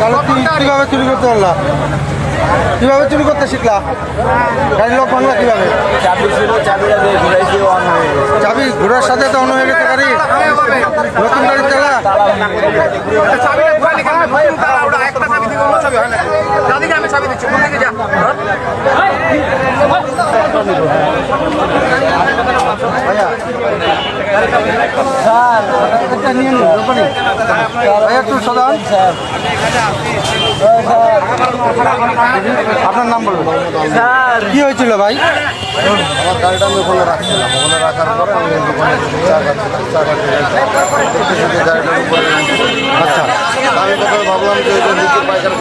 তাহলে তুমি কীভাবে চুরি করতে পারলা? কীভাবে চুরি করতে শিখলা? গাড়ির লোক ভাঙলা কীভাবে? চাবি অন চাবি ঘোরার সাথে তো অন্য হয়ে গেছে গাড়ি। নতুন গাড়ি চালা। চাবিটা ঘুরালি কেন নতুন তালা ওটা একটা চাবি থেকে অন্য চাবি হয় না দাদিকে আমি চাবি দিচ্ছি কোন দিকে যা ভাইয়া স্যার এটা নিয়ে নিন দোকানে। ভাইয়া একটু সাধারণ আপনার নাম বলুন। স্যার। কি হয়েছিল ভাই? আমার গাড়িটা আমি ওখানে রাখছিলাম ওখানে রাখার পরে আমি দোকানে চা খাচ্ছিলাম চা খাচ্ছিলাম গাড়িটার উপরে ভাবলাম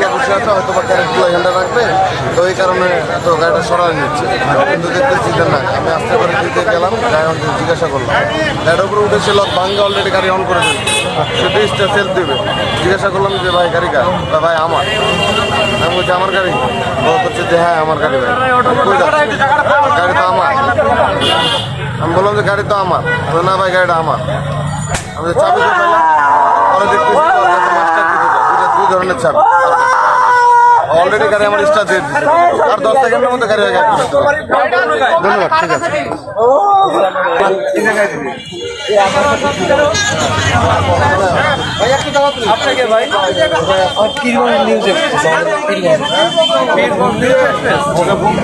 যে বসে আছে, হয়তো বা রাখবে। তো এই কারণে তো গাড়িটা সরাই নিচ্ছে। কিন্তু দেখতেছি যে না আমি আস্তে করে দিতে গেলাম গাড়ি জিজ্ঞাসা করলাম। গাড়ির উপরে উঠেছে লক ভাঙ্গে অলরেডি গাড়ি অন করে সেটা স্টার সেল দেবে। জিজ্ঞাসা করলাম যে, ভাই, গাড়ি কার? ভাই, আমার। আমি বলছি, আমার গাড়ি? ও বলছে যে হ্যাঁ আমার গাড়ি ভাই। গাড়ি তো আমার। আমি বললাম যে, গাড়ি তো আমার। না ভাই, গাড়িটা আমার। আমি চাবি তো পরে দেখতেছি ধরনের চাবি অলরেডি গাড়ি আমার স্টার দিয়ে দিচ্ছে। আর দশ সেকেন্ডের মধ্যে গাড়ি হয়ে গেছে। ধন্যবাদ ঠিক আছে। ভাই একটু দাঁড়াতে আপনাকে ভাই কীরকম নিউজে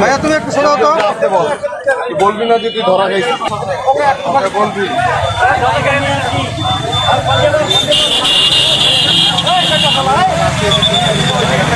ভাইয়া তুমি একটু শোনাও তো। বলবি না যে তুই ধরা গেছিস বলবি। lá,